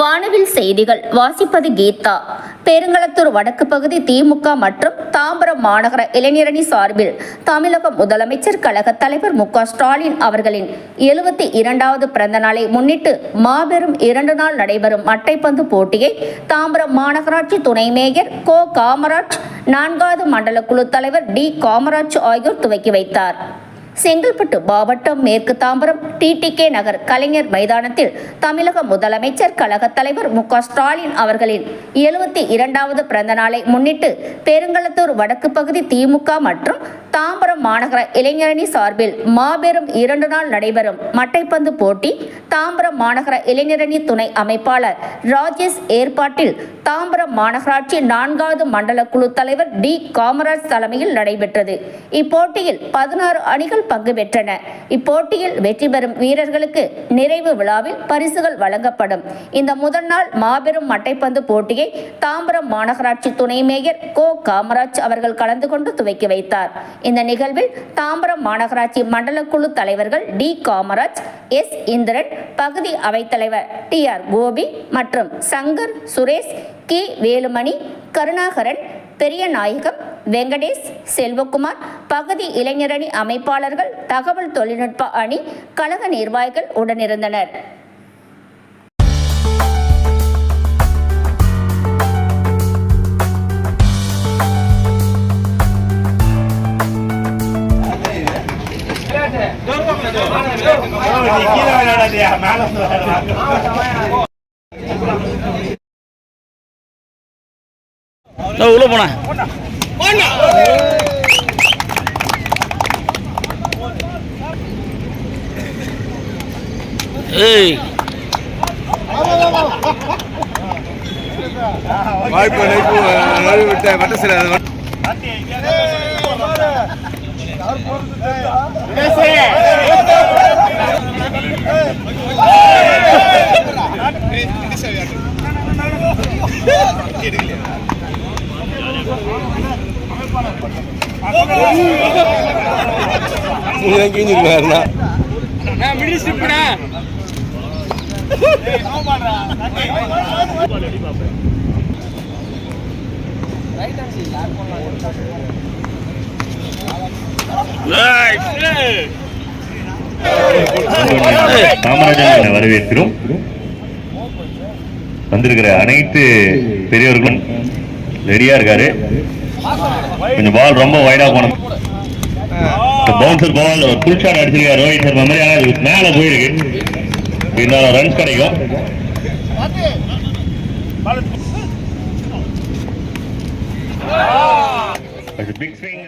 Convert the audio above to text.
வானவில் செய்திகள். வாசிப்பது கீதா. பெருங்களத்தூர் வடக்கு பகுதி திமுக மற்றும் தாம்பரம் மாநகர இளைஞரணி சார்பில் தமிழக முதலமைச்சர் கழக தலைவர் மு ஸ்டாலின் அவர்களின் எழுபத்தி இரண்டாவது பிறந்த நாளை முன்னிட்டு மாபெரும் இரண்டு நாள் நடைபெறும் மட்டைப்பந்து போட்டியை தாம்பரம் மாநகராட்சி துணை மேயர் கோ காமராஜ் நான்காவது மண்டல குழு தலைவர் டி காமராஜ் ஆகியோர் துவக்கி வைத்தார். செங்கல்பட்டு மாவட்டம் மேற்கு தாம்பரம் டிடிகே நகர் கலைஞர் மைதானத்தில் தமிழக முதலமைச்சர் கழக தலைவர் மு ஸ்டாலின் அவர்களின் எழுபத்தி இரண்டாவது பிறந்த நாளை முன்னிட்டு பெருங்களத்தூர் வடக்கு பகுதி திமுக மற்றும் தாம்பரம் மாநகர இளைஞரணி சார்பில் மாபெரும் இரண்டு நாள் நடைபெறும் மட்டைப்பந்து போட்டி தாம்பரம் மாநகர இளைஞரணி துணை அமைப்பாளர் ராஜேஷ் ஏற்பாட்டில் தாம்பரம் மாநகராட்சி நான்காவது மண்டல குழு தலைவர் டி காமராஜ் தலைமையில் நடைபெற்றது. இப்போட்டியில் பதினாறு அணிகள் பங்கு பெற்றன. இப்போட்டியில் வெற்றி பெறும் வீரர்களுக்கு நிறைவு விழாவில் பரிசுகள் வழங்கப்படும். இந்த முதல் நாள் மாபெரும் மட்டைப்பந்து போட்டியை தாம்பரம் மாநகராட்சி துணை மேயர் கோ காமராஜ் அவர்கள் கலந்து கொண்டு துவக்கி வைத்தார். இந்த நிகழ்வில் தாம்பரம் மாநகராட்சி மண்டல குழு தலைவர்கள் டி. காமராஜ் எஸ். இந்திரன் பகுதி அவைத்தலைவர் டி. ஆர். கோபி மற்றும் சங்கர் சுரேஷ் கே. வேலுமணி கருணாகரன் பெரியநாயகம் வெங்கடேஷ் செல்வகுமார் பகுதி இளைஞரணி அமைப்பாளர்கள் தகவல் தொழில்நுட்ப அணி கழக நிர்வாகிகள் உடனிருந்தனர். நீ கீழே விளையாடாதீயா, மேல வந்து விளையாடு. நான் உள்ள போனேன் ஏய் வாய்ப்பு இணைப்பு நழுவி விட்ட வட்ட சில கிஞ்சிருக்காருண்ணா காமராஜன் வரவேற்கிறோம். வந்திருக்கிற அனைத்து பெரியவர்களும் ரெடியா இருக்காரு. கொஞ்சம் பால் ரொம்ப வைடா போன பவுன்சர் பால் ஃபுல் ஷாட் அடிச்சிருக்காரு. ரோஹித் சர்மா மாதிரி. ஆனா அது மேல போயிருக்கு. இருந்தாலும் ரன்ஸ் கிடைக்கும். Big swing